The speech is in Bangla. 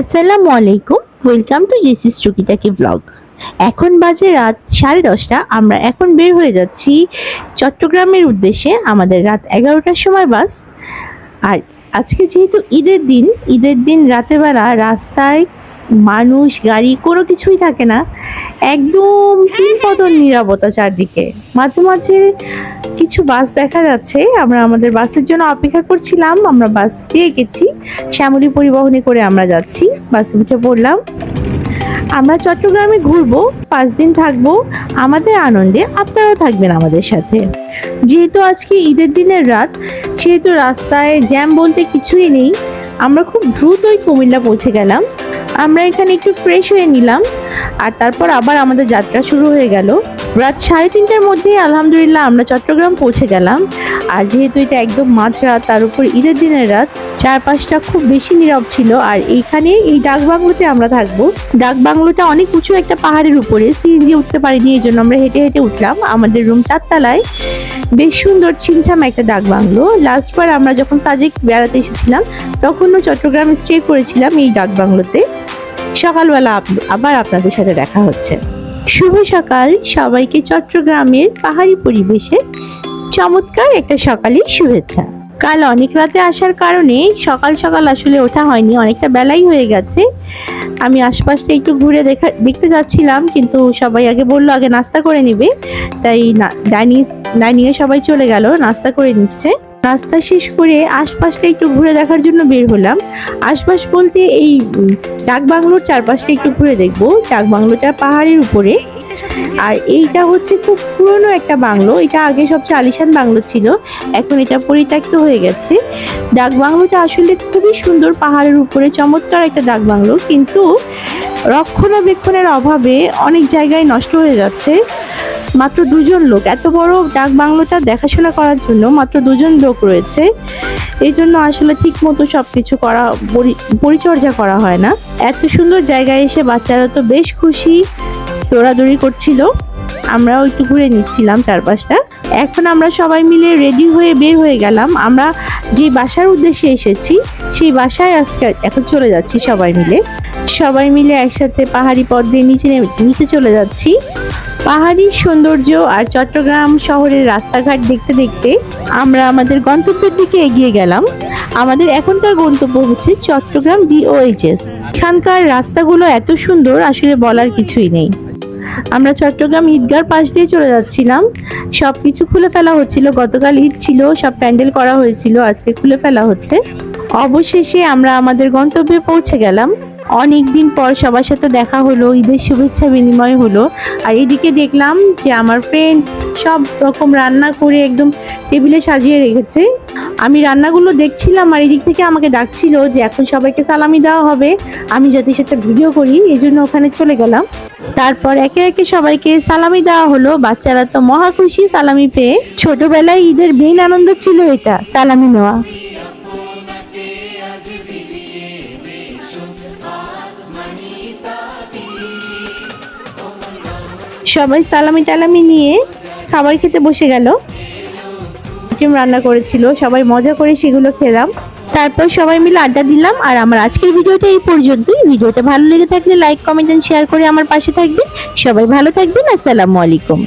আসসালামু আলাইকুম ওয়েলকাম টু জেসিস টুকিটাকি ব্লগ এখন বাজে রাত সাড়ে দশটা, আমরা এখন বের হয়ে যাচ্ছি চট্টগ্রামের উদ্দেশ্যে, আমাদের রাত এগারোটার সময় বাস। আর আজকে যেহেতু ঈদের দিন ঈদের দিন রাতেবেলা রাস্তায় মানুষ, গাড়ি কোনো কিছুই থাকে না। একদম তিন নিরাপত্তা চারদিকে। মাঝে মাঝে কিছু বাস দেখা যাচ্ছে। আমরা আমাদের বাসের জন্য অপেক্ষা করছিলাম। আমরা বাস পেয়ে গেছি। শ্যামলী পরিবহনে করে আমরা যাচ্ছি। বাসে উঠে পড়লাম। আমরা চট্টগ্রামে ঘুরবো, পাঁচ দিন থাকব। আমাদের আনন্দে আপনারাও থাকবেন আমাদের সাথে। যেহেতু আজকে ঈদের দিনের রাত, সেহেতু রাস্তায় জ্যাম বলতে কিছুই নেই, আমরা খুব দ্রুতই কুমিল্লা পৌঁছে গেলাম। আমরা এখানে একটু ফ্রেশ হয়ে নিলাম। আর তারপর আবার আমাদের যাত্রা শুরু হয়ে গেল। রাত সাড়ে তিনটার মধ্যেই আলহামদুলিল্লাহ আমরা চট্টগ্রাম পৌঁছে গেলাম। আর যেহেতু এটা একদম মাঝরাত, তার উপর ঈদের দিনের রাত, চারপাশটা খুব বেশি নীরব ছিল। আর এইখানে এই ডাক বাংলোতে আমরা থাকব। ডাক বাংলোটা অনেক উঁচু একটা পাহাড়ের উপরে। সিএনজি উঠতে পারিনি, এই জন্য আমরা হেঁটে হেঁটে উঠলাম। আমাদের রুম চারতলায় বেশ সুন্দর ছিমছাম একটা ডাক বাংলো লাস্টবার আমরা যখন সাজেক বেড়াতে এসেছিলাম, তখনও চট্টগ্রাম স্টে করেছিলাম এই ডাক বাংলোতে সকালবেলা আবার আপনাদের সাথে দেখা হচ্ছে। শুভ সকাল, সবাইকে চট্টগ্রামের পাহাড়ি পরিবেশে চমৎকার একটা সকালই শুভেচ্ছা। কাল অনেক রাতে আসার কারণে সকাল সকাল আসলে ওঠা হয়নি, অনেকটা বেলাই হয়ে গেছে। আমি আশপাশটা একটু ঘুরে দেখা, দেখতে যাচ্ছিলাম, কিন্তু সবাই আগে বলল আগে নাস্তা করে নিবে। তাই ডাইনিং ডাইনিংয়ে সবাই চলে গেল, নাস্তা করে নিচ্ছে। নাস্তা শেষ করে আশপাশটা একটু ঘুরে দেখার জন্য বের হলাম। আশপাশ বলতে এই ডাক বাংলোর চারপাশটা একটু ঘুরে দেখব। ডাক বাংলোটা পাহাড়ের উপরে। আর এইটা হচ্ছে খুব পুরনো একটা বাংলো। এটা আগে সবচেয়ে আলিশান বাংলো ছিল। এখন এটা পরিত্যক্ত হয়ে গেছে। ডাক বাংলোটা আসলে খুবই সুন্দর পাহাড়ের উপরে। চমৎকার একটা ডাক বাংলো কিন্তু রক্ষণাবেক্ষণের অভাবে অনেক জায়গায় নষ্ট হয়ে যাচ্ছে। মাত্র দুজন লোক। এত বড় ডাক বাংলোটা দেখাশোনা করার জন্য মাত্র দুজন লোক রয়েছে। এই জন্য আসলে ঠিক মতো সব কিছু করা, পরি- পরিচর্যা করা হয় না। এত সুন্দর জায়গায় এসে বাচ্চারা তো বেশ খুশি দৌড়াদৌড়ি করছিল। আমরাও একটু ঘুরে নিচ্ছিলাম চারপাশটা। এখন আমরা সবাই মিলে রেডি হয়ে বের হয়ে গেলাম। আমরা যে বাসার উদ্দেশ্যে এসেছি, সেই বাসায় আজকে এখন চলে যাচ্ছি সবাই মিলে। সবাই মিলে একসাথে পাহাড়ি পথ দিয়ে নিচে নিচে চলে যাচ্ছি। পাহাড়ি সৌন্দর্য আর চট্টগ্রাম শহরের রাস্তাঘাট দেখতে দেখতে আমরা আমাদের গন্তব্যের দিকে এগিয়ে গেলাম। আমাদের এখনকার গন্তব্য হচ্ছে চট্টগ্রাম ডিওএইচএস। এখানকার রাস্তাগুলো এত সুন্দর, আসলে বলার কিছুই নেই। আমরা চট্টগ্রাম ঈদগার পাশ দিয়ে চলে যাচ্ছিলাম। সব কিছু খুলে ফেলা হচ্ছিল। গতকাল ঈদ ছিল, সব প্যান্ডেল করা হয়েছিল, আজকে খুলে ফেলা হচ্ছে। অবশেষে আমরা আমাদের গন্তব্যে পৌঁছে গেলাম। অনেক দিন পর সবার সাথে দেখা হলো, ঈদের শুভেচ্ছা বিনিময় হলো। আর এদিকে দেখলাম যে আমার ফ্রেন্ড সব রকম রান্না করে একদম টেবিলে সাজিয়ে রেখেছে। আমি রান্নাগুলো দেখছিলাম আর এদিক থেকে আমাকে ডাকছিল যে এখন সবাইকে সালামি দেওয়া হবে, আমি যাতে সেটা ভিডিও করি এই জন্য ওখানে চলে গেলাম। তারপর একে একে সবাইকে সালামি দেওয়া হলো, বাচ্চারা তো মহা খুশি সালামি পেয়ে। ছোটবেলায় ঈদের মেইন আনন্দ ছিল এটা, সালামি নেওয়া। সবাই সালামি টালামি নিয়ে খাবার খেতে বসে গেল। রান্না করেছিল, সবাই মজা করে সেগুলো খেলাম। তারপর সবাই মিলে আড্ডা দিলাম আর আমার আজকের ভিডিওটা এই পর্যন্তই। ভিডিওটা ভালো লেগে থাকলে লাইক কমেন্ট এন্ড শেয়ার করে আমার পাশে থাকবেন। সবাই ভালো থাকবেন, আসসালামু আলাইকুম।